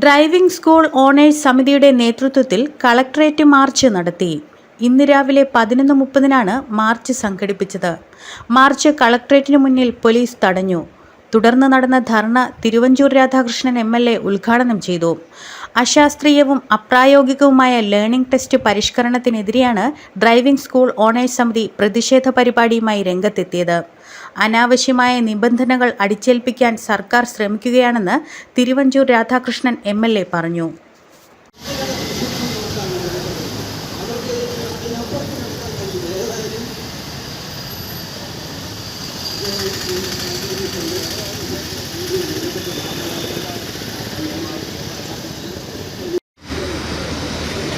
Driving school owners സമിതിയുടെ നേതൃത്വത്തിൽ collectorate March നടത്തി. ഇന്ന് രാവിലെ പതിനൊന്ന് മുപ്പതിനാണ് മാർച്ച് സംഘടിപ്പിച്ചത്. മാർച്ച് കളക്ടറേറ്റിന് മുന്നിൽ പോലീസ് തടഞ്ഞു. തുടർന്ന് നടന്ന ധർണ തിരുവഞ്ചൂർ രാധാകൃഷ്ണൻ എ ഉദ്ഘാടനം ചെയ്തു. അശാസ്ത്രീയവും അപ്രായോഗികവുമായ ലേണിംഗ് ടെസ്റ്റ് പരിഷ്കരണത്തിനെതിരെയാണ് ഡ്രൈവിംഗ് സ്കൂൾ ഓണേഴ്സ് സമിതി പ്രതിഷേധ പരിപാടിയുമായി രംഗത്തെത്തിയത്. അനാവശ്യമായ നിബന്ധനകൾ അടിച്ചേൽപ്പിക്കാൻ സർക്കാർ ശ്രമിക്കുകയാണെന്ന് തിരുവഞ്ചൂർ രാധാകൃഷ്ണൻ എം പറഞ്ഞു Thank ഏത്